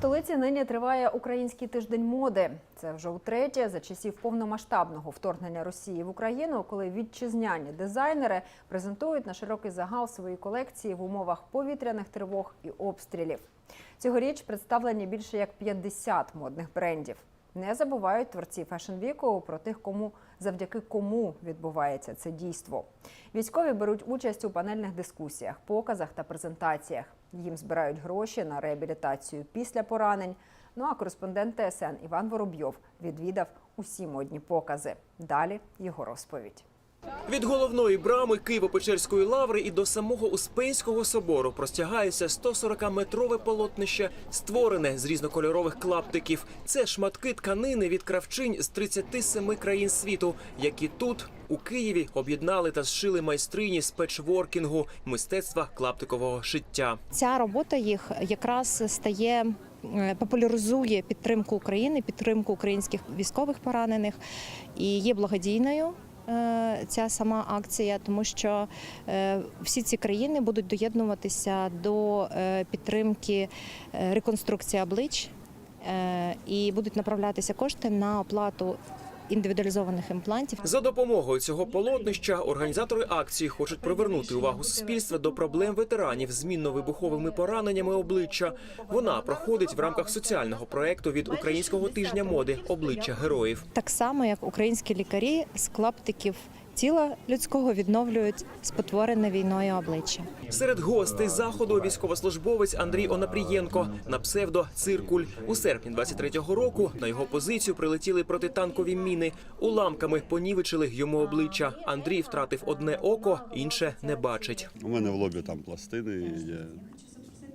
столиці нині триває український тиждень моди. Це вже утретє за часів повномасштабного вторгнення Росії в Україну, коли вітчизняні дизайнери презентують на широкий загал свої колекції в умовах повітряних тривог і обстрілів. Цьогоріч представлені більше як 50 модних брендів. Не забувають творці Week про тих, кому завдяки кому відбувається це дійство. Військові беруть участь у панельних дискусіях, показах та презентаціях. Їм збирають гроші на реабілітацію після поранень. Ну а кореспондент ТСН Іван Воробйов відвідав усі модні покази. Далі його розповідь. Від головної брами Києво-Печерської лаври і до самого Успенського собору простягається 140-метрове полотнище, створене з різнокольорових клаптиків. Це шматки тканини від кравчинь з 37 країн світу, які тут, у Києві, об'єднали та зшили майстрині з мистецтва клаптикового шиття. Ця робота їх якраз стає. е, Популяризує підтримку України, підтримку українських військових поранених і є благодійною ця сама акція, тому що е, всі ці країни будуть доєднуватися до е, підтримки е, реконструкції облич е, і будуть направлятися кошти на оплату індивідуалізованих імплантів. За допомогою цього полотнища організатори акції хочуть привернути увагу суспільства до проблем ветеранів з мінно-вибуховими пораненнями обличчя. Вона проходить в рамках соціального проекту від українського тижня моди обличчя героїв. Так само, як українські лікарі з клаптиків тіла людського відновлюють спотворене війною обличчя. Серед гостей заходу військовослужбовець Андрій Онапрієнко на псевдо Циркуль. У серпні 23-го року на його позицію прилетіли протитанкові міни. Уламками понівечили йому обличчя. Андрій втратив одне око, інше не бачить. У мене в лобі там пластини є.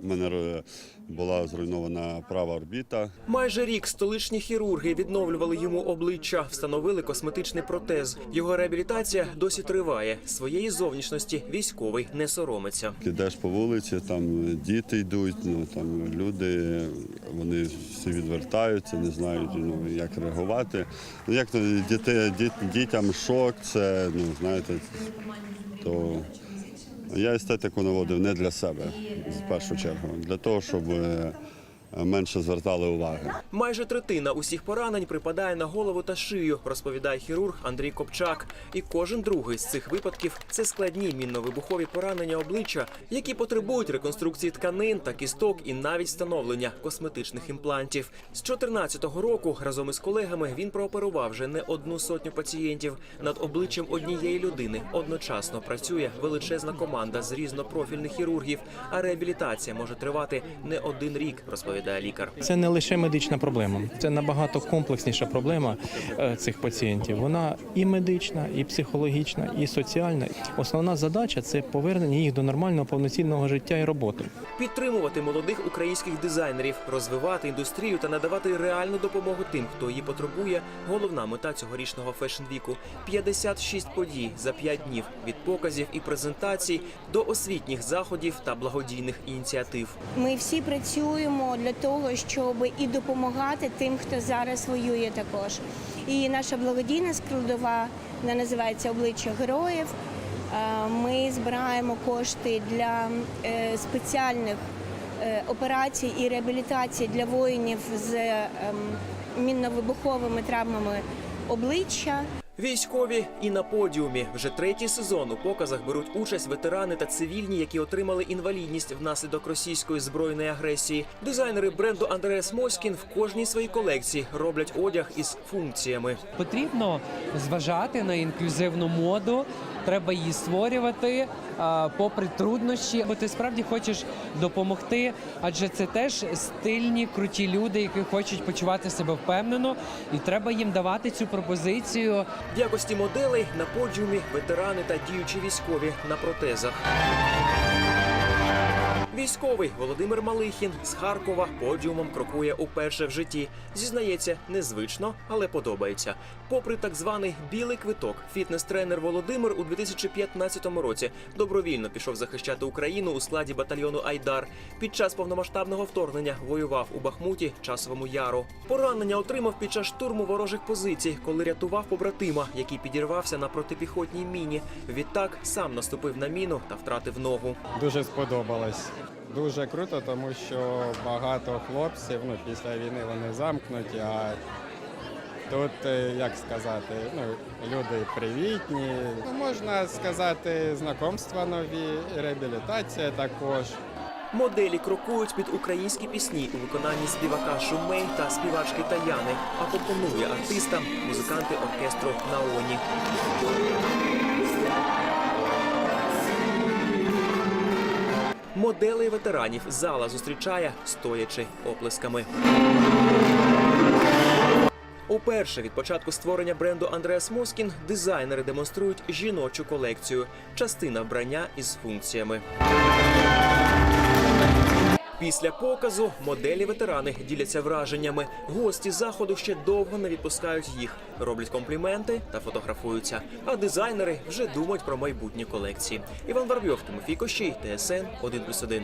У мене е, була зруйнована права орбіта. Майже рік столичні хірурги відновлювали йому обличчя, встановили косметичний протез. Його реабілітація досі триває. Своєї зовнішності військовий не соромиться. Ідеш по вулиці, там діти йдуть, ну там люди, вони всі відвертаються, не знають ну, як реагувати. Ну як то діти, діт, дітям шок, це ну знаєте, то я естетику наводив не для себе в першу чергу, для того, щоб е, менше звертали уваги. Майже третина усіх поранень припадає на голову та шию, розповідає хірург Андрій Копчак. І кожен другий з цих випадків це складні мінно-вибухові поранення обличчя, які потребують реконструкції тканин та кісток і навіть встановлення косметичних імплантів. З 2014 року разом із колегами він прооперував вже не одну сотню пацієнтів. Над обличчям однієї людини одночасно працює величезна команда з різнопрофільних хірургів. А реабілітація може тривати не один рік, розповідає лікар. Це не лише медична проблема, це набагато комплексніша проблема е, цих пацієнтів. Вона і медична, і психологічна, і соціальна. Основна задача це повернення їх до нормального повноцінного життя і роботи. Підтримувати молодих українських дизайнерів, розвивати індустрію та надавати реальну допомогу тим, хто її потребує. Головна мета цьогорічного фешн-віку – 56 подій за 5 днів від показів і презентацій до освітніх заходів та благодійних ініціатив. Ми всі працюємо для того, щоб і допомагати тим, хто зараз воює також. І наша благодійна складова вона називається обличчя героїв. Е, Ми збираємо кошти для е, спеціальних е, операцій і реабілітації для воїнів з ем, мінно-вибуховими травмами обличчя. Військові і на подіумі вже третій сезон у показах беруть участь ветерани та цивільні, які отримали інвалідність внаслідок російської збройної агресії. Дизайнери бренду Андреас Моськін в кожній своїй колекції роблять одяг із функціями. Потрібно зважати на інклюзивну моду. Треба її створювати попри труднощі, бо ти справді хочеш допомогти, адже це теж стильні, круті люди, які хочуть почувати себе впевнено, і треба їм давати цю пропозицію. В якості моделей на подіумі ветерани та діючі військові на протезах. Військовий Володимир Малихін з Харкова подіумом крокує уперше в житті. Зізнається, незвично, але подобається. Попри так званий білий квиток, фітнес-тренер Володимир у 2015 році добровільно пішов захищати Україну у складі батальйону Айдар. Під час повномасштабного вторгнення воював у Бахмуті, часовому яру. Поранення отримав під час штурму ворожих позицій, коли рятував побратима, який підірвався на протипіхотній міні. Відтак сам наступив на міну та втратив ногу. Дуже сподобалось. Дуже круто, тому що багато хлопців ну, після війни вони замкнуті, а тут, е, як сказати, ну, люди привітні. Ну, можна сказати, знайомства нові, реабілітація також. Моделі крокують під українські пісні у виконанні співака Шумей та співачки Таяни, а компонує артистам музиканти оркестру Наоні. Моделей ветеранів зала зустрічає стоячи оплесками. Уперше від початку створення бренду Андреас Москін дизайнери демонструють жіночу колекцію, частина вбрання із функціями. Після показу моделі ветерани діляться враженнями. Гості заходу ще довго не відпускають їх, роблять компліменти та фотографуються. А дизайнери вже думають про майбутні колекції. Іван Варбьов, Тимофій Кощій, ТСН 1+,1.